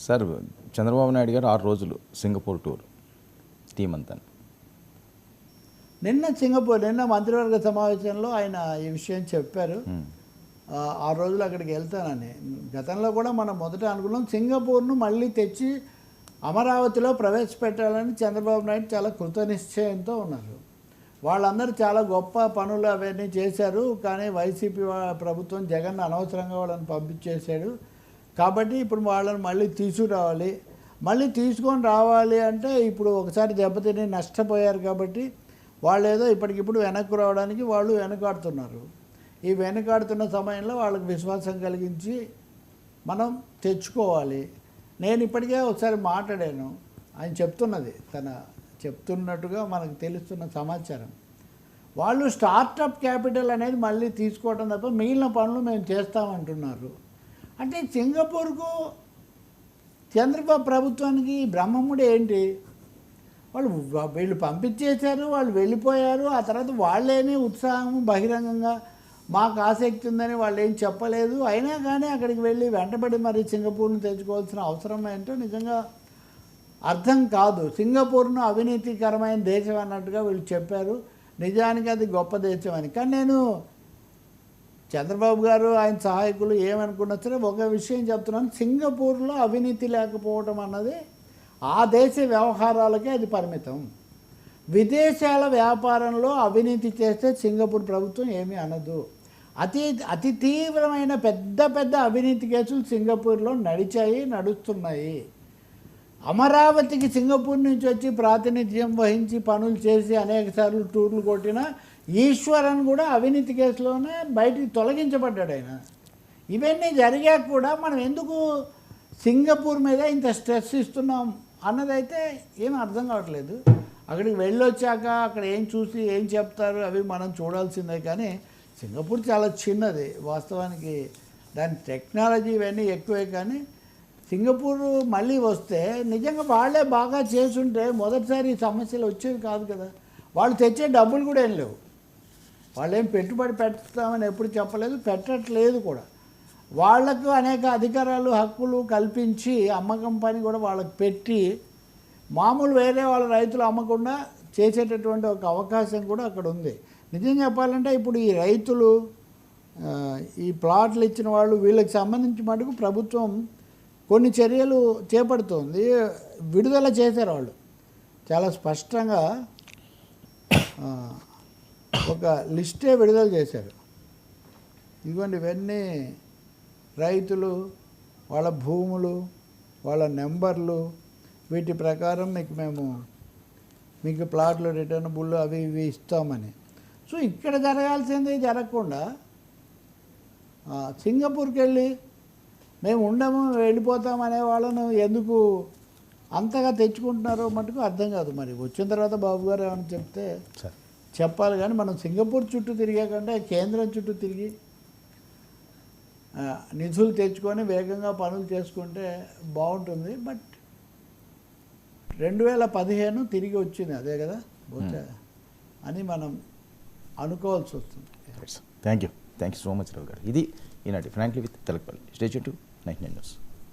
Sir Chandrababu Naidu గారు ఆరు రోజులు సింగపూర్ టూర్ టీం అంతా. నిన్న సింగపూర్ నిన్న మంత్రివర్గ సమావేశంలో ఆయన ఈ విషయం చెప్పారు. ఆ, ఆ రోజులు అక్కడికి వెళ్తానని. గతంలో కూడా మనం మొదట అనుకున్నాం సింగపూర్ను మళ్ళీ తెచ్చి అమరావతిలో ప్రవేశపెట్టాలని చంద్రబాబు నాయుడు చాలా కృతనిశ్చయంతో ఉన్నారు. వాళ్ళందరూ చాలా గొప్ప పనులు అవన్నీ చేశారు. కానీ వైసీపీ ప్రభుత్వం జగన్ అనవసరంగా వాళ్ళని పంపించేశాడు. కాబట్టి ఇప్పుడు వాళ్ళని మళ్ళీ తీసుకురావాలి. మళ్ళీ తీసుకొని రావాలి అంటే ఇప్పుడు ఒకసారి దెబ్బతిని నష్టపోయారు కాబట్టి వాళ్ళు ఏదో ఇప్పటికిప్పుడు వెనక్కు రావడానికి వాళ్ళు వెనకాడుతున్నారు. ఈ వెనకాడుతున్న సమయంలో వాళ్ళకి విశ్వాసం కలిగించి మనం తెచ్చుకోవాలి. నేను ఇప్పటికే ఒకసారి మాట్లాడాను. ఆయన చెప్తున్నది తన చెప్తున్నట్టుగా మనకు తెలుస్తున్న సమాచారం. వాళ్ళు స్టార్టప్ క్యాపిటల్ అనేది మళ్ళీ తీసుకోవడం తప్ప మిగిలిన పనులు మేము చేస్తామంటున్నారు. అంటే సింగపూర్కు చంద్రబాబు ప్రభుత్వానికి బ్రహ్మముడు ఏంటి? వాళ్ళు వీళ్ళు పంపించేశారు వాళ్ళు వెళ్ళిపోయారు ఆ తర్వాత వాళ్ళేమి ఉత్సాహం బహిరంగంగా మాకు ఆసక్తి ఉందని వాళ్ళు ఏం చెప్పలేదు. అయినా కానీ అక్కడికి వెళ్ళి వెంటబడి మరి సింగపూర్ను తెచ్చుకోవాల్సిన అవసరం ఏంటో నిజంగా అర్థం కాదు. సింగపూర్ను అవినీతికరమైన దేశం అన్నట్టుగా వీళ్ళు చెప్పారు. నిజానికి అది గొప్ప దేశం అని. కానీ నేను చంద్రబాబు గారు ఆయన సహాయకులు ఏమనుకున్నా సరే ఒక విషయం చెప్తున్నాను. సింగపూర్లో అవినీతి లేకపోవడం అన్నది ఆ దేశ వ్యవహారాలకే అది పరిమితం. విదేశాల వ్యాపారంలో అవినీతి చేస్తే సింగపూర్ ప్రభుత్వం ఏమీ అనదు. అతి అతి తీవ్రమైన పెద్ద పెద్ద అవినీతి కేసులు సింగపూర్లో నడిచాయి నడుస్తున్నాయి. అమరావతికి సింగపూర్ నుంచి వచ్చి ప్రాతినిధ్యం వహించి పనులు చేసి అనేకసార్లు టూర్లు కొట్టిన ఈశ్వరన్ కూడా అవినీతి కేసులోనే బయటికి తొలగించబడ్డాడు ఆయన. ఇవన్నీ జరిగాక కూడా మనం ఎందుకు సింగపూర్ మీద ఇంత స్ట్రెస్ ఇస్తున్నాం అన్నదైతే ఏం అర్థం కావట్లేదు. అక్కడికి వెళ్ళొచ్చాక అక్కడ ఏం చూసి ఏం చెప్తారు అవి మనం చూడాల్సిందే కానీ సింగపూర్ చాలా చిన్నది. వాస్తవానికి దాని టెక్నాలజీ ఇవన్నీ ఎక్కువే కానీ సింగపూర్ మళ్ళీ వస్తే నిజంగా వాళ్ళే బాగా చేసుంటే మొదటిసారి ఈ సమస్యలు వచ్చేవి కాదు కదా. వాళ్ళు తెచ్చే డబ్బులు కూడా ఏం లేవు. వాళ్ళు ఏం పెట్టుబడి పెడతామని ఎప్పుడు చెప్పలేదు పెట్టట్లేదు కూడా. వాళ్ళకు అనేక అధికారాలు హక్కులు కల్పించి అమ్మకం పని కూడా వాళ్ళకి పెట్టి మామూలు వేరే వాళ్ళ రైతులు అమ్మకుండా చేసేటటువంటి ఒక అవకాశం కూడా అక్కడ ఉంది. నిజం చెప్పాలంటే ఇప్పుడు ఈ రైతులు ఈ ప్లాట్లు ఇచ్చిన వాళ్ళు వీళ్ళకి సంబంధించి మటుకు ప్రభుత్వం కొన్ని చర్యలు చేపడుతోంది విడుదల చేశారు వాళ్ళు. చాలా స్పష్టంగా ఒక లిస్టే విడుదల చేశారు. ఇదిగోండి ఇవన్నీ రైతులు వాళ్ళ భూములు వాళ్ళ నెంబర్లు వీటి ప్రకారం మీకు మేము మీకు ప్లాట్లు రిటర్న్ బుల్లు అవి ఇవి ఇస్తామని. సో ఇక్కడ జరగాల్సింది జరగకుండా సింగపూర్కి వెళ్ళి మేము ఉండము వెళ్ళిపోతాం అనే వాళ్ళను ఎందుకు అంతగా తెచ్చుకుంటున్నారో మటుకు అర్థం కాదు. మరి వచ్చిన తర్వాత బాబు గారు ఏమైనా చెప్తే సార్ చెప్పాలి కానీ మనం సింగపూర్ చుట్టూ తిరిగాకంటే కేంద్రం చుట్టూ తిరిగి నిధులు తెచ్చుకొని వేగంగా పనులు చేసుకుంటే బాగుంటుంది. బట్ రెండు వేల పదిహేను తిరిగి వచ్చింది అదే కదా? బహుశా అని మనం అనుకోవాల్సి వస్తుంది. Thank you thank you so much Rao గారు. ఇది ఈనాటి frankly with Telakapalli statue tonight nine news